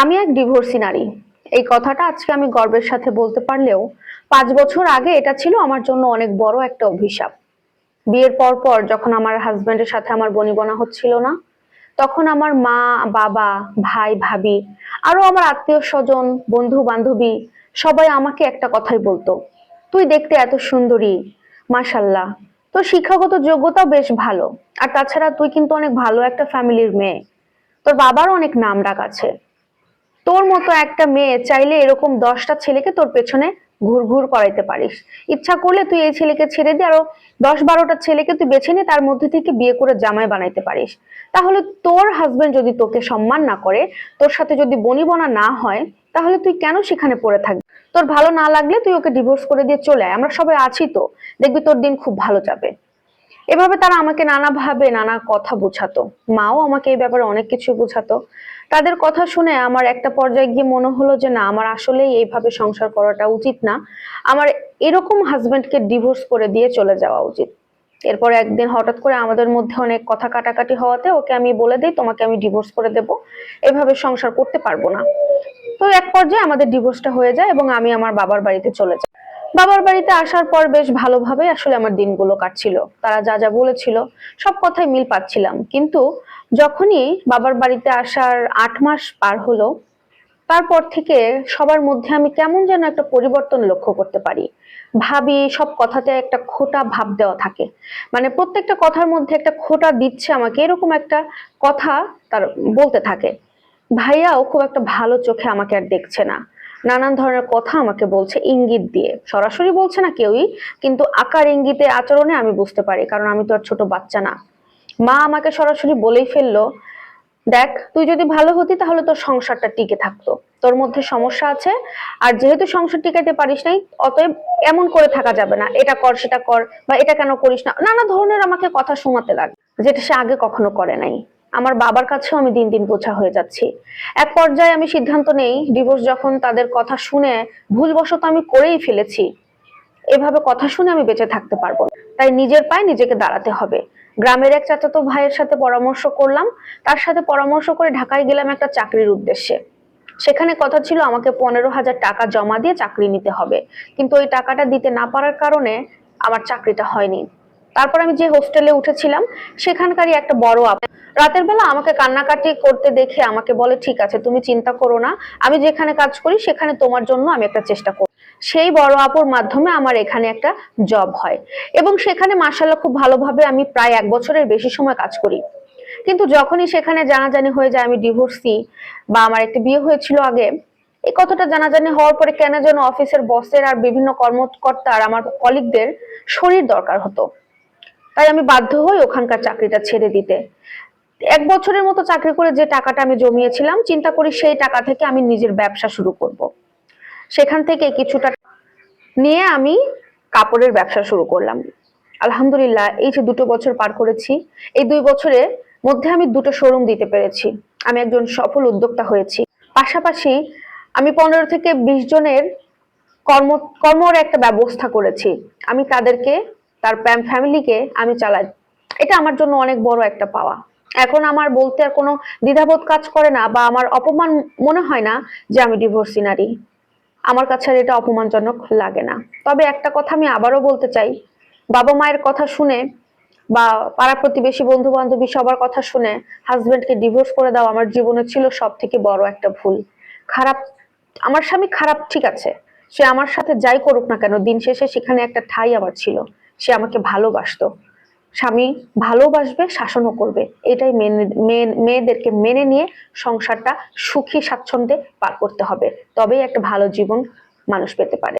আমি এক ডিভোর্সি নারী। এই কথাটা আজকে আমি গর্বের সাথে বলতে পারলেও পাঁচ বছর আগে এটা ছিল আমার জন্য অনেক বড় একটা অভিশাপ। বিয়ের পর পর যখন আমার হাজবেন্ডের সাথে আমার বনিবনা হচ্ছিল না, তখন আমার মা, বাবা, ভাই, ভাবি, আরও আমার আত্মীয় স্বজন, বন্ধু বান্ধবী সবাই আমাকে একটা কথাই বলতো, তুই দেখতে এত সুন্দরী মাশাল্লাহ তোর শিক্ষাগত যোগ্যতাও বেশ ভালো। আর তাছাড়া তুই কিন্তু অনেক ভালো একটা ফ্যামিলির মেয়ে। তোর বাবারও অনেক নাম ডাক আছে। তোর মতো একটা মেয়ে চাইলে এরকম দশটা ছেলেকে তোর পেছনে ঘুর ঘুর করাইতে পারিস। ইচ্ছা করলে তুই এই ছেলেকে ছেড়ে দিয়ে আরও দশ বারোটা ছেলেকে তুই বেছে নিয়ে তার মধ্যে থেকে বিয়ে করে জামাই বানাইতে পারিস। তাহলে তোর হাজবেন্ড যদি তোকে সম্মান না করে, তোর সাথে যদি বনিবনা না হয়, তাহলে তুই কেন সেখানে পড়ে থাকবি? তোর ভালো না লাগলে তুই ওকে ডিভোর্স করে দিয়ে চলে আয়। আমরা সবাই আছি তো। দেখবি তোর দিন খুব ভালো যাবে। এভাবে তারা আমাকে নানাভাবে নানা কথা বোঝাতো। মাও আমাকে এই ব্যাপারে অনেক কিছু বোঝাতো। তাদের কথা শুনে আমার একটা পর্যায়ে গিয়ে মনে হলো যে, না, আমার আসলেই এইভাবে সংসার করাটা উচিত না। আমার এরকম হাজবেন্ডকে ডিভোর্স করে দিয়ে চলে যাওয়া উচিত। এরপর একদিন হঠাৎ করে আমাদের মধ্যে অনেক কথা কাটাকাটি হওয়াতে ওকে আমি বলে দিই, তোমাকে আমি ডিভোর্স করে দেব। এভাবে সংসার করতে পারব না। তো এক পর্যায়ে আমাদের ডিভোর্সটা হয়ে যায় এবং আমি আমার বাবার বাড়িতে চলে যাই। বাবার বাড়িতে আসার পর বেশ ভালোভাবে আসলে আমার দিনগুলো কাটছিল। তারা যা যা বলেছিল, সব কথাই মিল পাচ্ছিলাম। কিন্তু যখনই বাবার বাড়িতে আসার আট মাস পার হলো, তারপর থেকে সবার মধ্যে আমি কেমন যেন একটা পরিবর্তন লক্ষ্য করতে পারি। ভাবি, সব কথাতে একটা খোটা ভাব দেওয়া থাকে। মানে প্রত্যেকটা কথার মধ্যে একটা খোটা দিচ্ছে আমাকে, এরকম একটা কথা তার বলতে থাকে। ভাইয়াও খুব একটা ভালো চোখে আমাকে আর দেখছে না। নানান ধরনের কথা আমাকে বলছে ইঙ্গিত দিয়ে। সরাসরি বলছে না কেউই, কিন্তু আকার ইঙ্গিতে আচরণে আমি বুঝতে পারি, কারণ আমি তো আর ছোট বাচ্চা না। মা আমাকে সরাসরি বলেই ফেলল, দেখ, তুই যদি ভালো হতি তাহলে তোর সংসারটা টিকে থাকতো। তোর মধ্যে সমস্যা আছে, আর যেহেতু সংসার টিকাইতে পারিস নাই, অতএব এমন করে থাকা যাবে না। এটা কর, সেটা কর, বা এটা কেন করিস না? নানা ধরনের আমাকে কথা শোনাতে লাগে, যেটা সে আগে কখনো করে নাই। আমার বাবার কাছেও আমি দিন দিন বোঝা হয়ে যাচ্ছি। এক পর্যায়ে আমি সিদ্ধান্ত নেই ডিভোর্স যখন তাদের কথা শুনে ভুলবশত আমি করেই ফেলেছি, এভাবে কথা শুনে আমি বেঁচে থাকতে পারব তাই নিজের পায়ে নিজেকে দাঁড়াতে হবে। গ্রামের এক চাচাতো ভাইয়ের সাথে পরামর্শ করলাম, তার সাথে পরামর্শ করে ঢাকায় গেলাম একটা চাকরির উদ্দেশ্যে। সেখানে কথা ছিল আমাকে পনেরো হাজার টাকা জমা দিয়ে চাকরি নিতে হবে, কিন্তু ওই টাকাটা দিতে না পারার কারণে আমার চাকরিটা হয়নি। তারপর আমি যে হোস্টেলে উঠেছিলাম, সেখানকারই একটা বড় আপ রাতের বেলা আমাকে কান্নাকাটি করতে দেখে আমাকে বলে, ঠিক আছে, তুমি চিন্তা করো না। আমি যেখানে কাজ করি, সেখানে তোমার জন্য আমি একটা চেষ্টা করি সেই বড় আপুর মাধ্যমে আমার এখানে একটা জব হয়। এবং সেখানে মার্শাল্লাহ খুব ভালোভাবে আমি প্রায় এক বছরের বেশি সময় কাজ করি। কিন্তু যখনই সেখানে জানাজানি হয়ে যায়, আমি ডিভোর্সি বা আমার একটা বিয়ে হয়েছিল আগে, এই কথাটা জানাজানি হওয়ার পরে কেন যেন অফিসের বসের আর বিভিন্ন কর্মকর্তার, আমার কলিগদের শরীর দরকার হতো। তাই আমি বাধ্য হই ওখানকার চাকরিটা ছেড়ে দিতে। এক বছরের মতো চাকরি করে যে টাকাটা আমি জমিয়েছিলাম, চিন্তা করি সেই টাকা থেকে আমি নিজের ব্যবসা শুরু করব। সেখান থেকে কিছুটা নিয়ে আমি কাপড়ের ব্যবসা শুরু করলাম। আলহামদুলিল্লাহ, এই যে দুটো বছর পার করেছি, এই দুই বছরে মধ্যে আমি দুটো শোরুম দিতে পেরেছি। আমি একজন সফল উদ্যোক্তা হয়েছি। পাশাপাশি আমি পনেরো থেকে বিশ জনের কর্ম, কর্মর একটা ব্যবস্থা করেছি। আমি তাদেরকে তার ফ্যামিলিকে আমি চালাই। এটা আমার জন্য অনেক বড় একটা পাওয়া। এখন আমার বলতে আর কোনো দ্বিধাবোধ কাজ করে না বা আমার অপমান মনে হয় না যে আমি ডিভোর্সি নারী। আমার কাছে আর এটা অপমানজনক লাগে না। তবে একটা কথা আমি আবারও বলতে চাই। বাবা মায়ের কথা শুনে বা পাড়া প্রতিবেশী বন্ধু বান্ধবী সবার কথা শুনে হাজবেন্ডকে ডিভোর্স করে দাও আমার জীবনে ছিল সব থেকে বড় একটা ভুল। খারাপ, আমার স্বামী খারাপ ঠিক আছে। সে আমার সাথে যাই করুক না কেন, দিন শেষে সেখানে একটা ঠাই আমার ছিল। সে আমাকে ভালোবাসতো। স্বামী ভালোবাসবে, শাসনও করবে। এটাই মেয়ে- মেয়েদেরকে মেনে নিয়ে সংসারটা সুখী, স্বাচ্ছন্দ্যে পার করতে হবে। তবেই একটা ভালো জীবন মানুষ পেতে পারে।